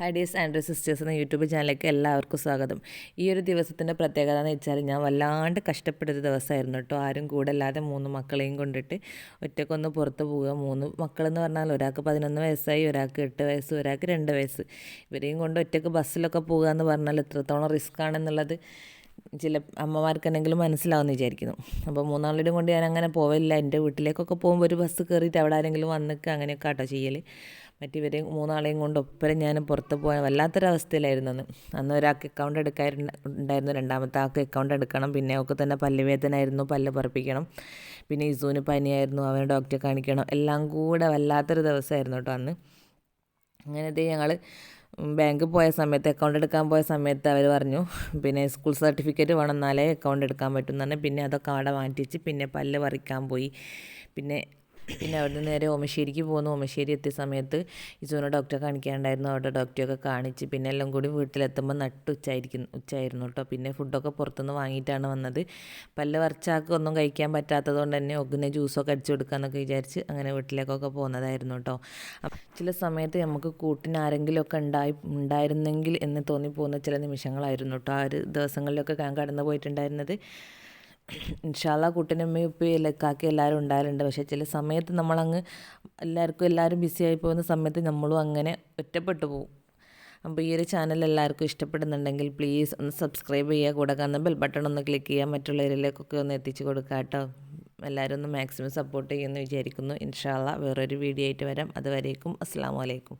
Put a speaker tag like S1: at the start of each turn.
S1: High days and sisters എന്ന YouTube ചാനലിലേക്ക് എല്ലാവർക്കും സ്വാഗതം. ഈ ഒരു ദിവസത്തിന്റെ പ്രത്യേകത എന്ന് വെച്ചാൽ ഞാൻ വല്ലാണ്ട് കഷ്ടപ്പെട്ടൊരു ദിവസമായിരുന്നു കേട്ടോ. ആരും കൂടെ അല്ലാതെ മൂന്ന് മക്കളെയും കൊണ്ടിട്ട് ഒറ്റക്കൊന്ന് പുറത്ത് പോവുക. മൂന്ന് മക്കളെന്ന് പറഞ്ഞാൽ ഒരാൾക്ക് പതിനൊന്ന് വയസ്സായി ഒരാൾക്ക് എട്ട് വയസ്സ് ഒരാൾക്ക് രണ്ട് വയസ്സ്. ഇവരെയും കൊണ്ട് ഒറ്റയ്ക്ക് ബസ്സിലൊക്കെ പോകുക എന്ന് പറഞ്ഞാൽ എത്രത്തോളം റിസ്ക് ആണെന്നുള്ളത് ചില അമ്മമാർക്കെന്തെങ്കിലും മനസ്സിലാവുമെന്ന് വിചാരിക്കുന്നു. അപ്പോൾ മൂന്നാളുടെയും കൊണ്ട് ഞാൻ അങ്ങനെ പോവില്ല എന്റെ വീട്ടിലേക്കൊക്കെ പോകുമ്പോൾ ഒരു ബസ് കയറിയിട്ട് അവിടെ ആരെങ്കിലും വന്നിക്കുക അങ്ങനെയൊക്കെ ആട്ടോ ചെയ്യൽ മറ്റിവരെയും മൂന്നാളെയും കൊണ്ട് ഒപ്പരം ഞാൻ പുറത്ത് പോയ വല്ലാത്തൊരവസ്ഥയിലായിരുന്നു അന്ന്. അന്ന് ഒരാൾക്ക് അക്കൗണ്ട് എടുക്കാറുണ്ടായിരുന്നു രണ്ടാമത്തെ ആൾക്ക് അക്കൗണ്ട് എടുക്കണം. പിന്നെ ഒക്കെ തന്നെ പല്ലുവേദനായിരുന്നു പല്ല് പറപ്പിക്കണം. പിന്നെ ഇസൂന് പനിയായിരുന്നു. അവനെ ഡോക്ടറെ കാണിക്കണം. എല്ലാം കൂടെ വല്ലാത്തൊരു ദിവസമായിരുന്നു കേട്ടോ അന്ന്. അങ്ങനത്തെ ഞങ്ങൾ ബാങ്കിൽ പോയ സമയത്ത് അക്കൗണ്ട് എടുക്കാൻ പോയ സമയത്ത് അവർ പറഞ്ഞു പിന്നെ സ്കൂൾ സർട്ടിഫിക്കറ്റ് വേണം എന്നാലേ അക്കൗണ്ട് എടുക്കാൻ പറ്റും എന്ന് പറഞ്ഞാൽ പിന്നെ അതൊക്കെ അവിടെ മാറ്റിച്ച് പിന്നെ പല്ല് പറിക്കാൻ പോയി. പിന്നെ പിന്നെ അവിടുന്ന് നേരെ ഓമശ്ശേരിക്ക് പോകുന്നു ഓമശ്ശേരി എത്തിയ സമയത്ത് ഇസുവിനെ ഡോക്ടറെ കാണിക്കാണ്ടായിരുന്നു. അവിടെ ഡോക്ടറെയൊക്കെ കാണിച്ച് പിന്നെ എല്ലാം കൂടി വീട്ടിലെത്തുമ്പോൾ നട്ട് ഉച്ചായിരിക്കുന്നു ഉച്ചായിരുന്നു കേട്ടോ പിന്നെ ഫുഡൊക്കെ പുറത്തുനിന്ന് വാങ്ങിയിട്ടാണ് വന്നത്. പല്ല വറച്ചാക്ക് ഒന്നും കഴിക്കാൻ പറ്റാത്തത് കൊണ്ട് തന്നെ ഒന്നിനെ ജ്യൂസൊക്കെ അടിച്ചു കൊടുക്കാമെന്നൊക്കെ വിചാരിച്ച് അങ്ങനെ വീട്ടിലേക്കൊക്കെ പോകുന്നതായിരുന്നു കേട്ടോ ചില സമയത്ത് നമുക്ക് കൂട്ടിന് ആരെങ്കിലുമൊക്കെ ഉണ്ടായി ഉണ്ടായിരുന്നെങ്കിൽ എന്ന് തോന്നിപ്പോകുന്ന ചില നിമിഷങ്ങളായിരുന്നു കേട്ടോ ആ ഒരു ദിവസങ്ങളിലൊക്കെ ഞാൻ കടന്നു പോയിട്ടുണ്ടായിരുന്നത് ഇൻഷാല്ല കുട്ടനമ്മയും ഉപ്പയും ഇലക്കാക്കി എല്ലാവരും ഉണ്ടായാലുണ്ട് പക്ഷേ ചില സമയത്ത് നമ്മളങ്ങ് എല്ലാവർക്കും എല്ലാവരും ബിസി ആയി പോകുന്ന സമയത്ത് നമ്മളും അങ്ങനെ ഒറ്റപ്പെട്ടു പോകും അപ്പോൾ ഈ ഒരു ചാനൽ എല്ലാവർക്കും ഇഷ്ടപ്പെടുന്നുണ്ടെങ്കിൽ പ്ലീസ് ഒന്ന് സബ്സ്ക്രൈബ് ചെയ്യുക. കൂടെ കാണുന്ന ബെൽ ബട്ടൺ ഒന്ന് ക്ലിക്ക് ചെയ്യുക. മറ്റുള്ളവരിലേക്കൊക്കെ ഒന്ന് എത്തിച്ചു കൊടുക്കുക കേട്ടോ. എല്ലാവരും ഒന്ന് മാക്സിമം സപ്പോർട്ട് ചെയ്യുമെന്ന് വിചാരിക്കുന്നു. ഇൻഷാല്ല വേറൊരു വീഡിയോ ആയിട്ട് വരാം. അതുവരേക്കും അസ്സാം വലൈക്കും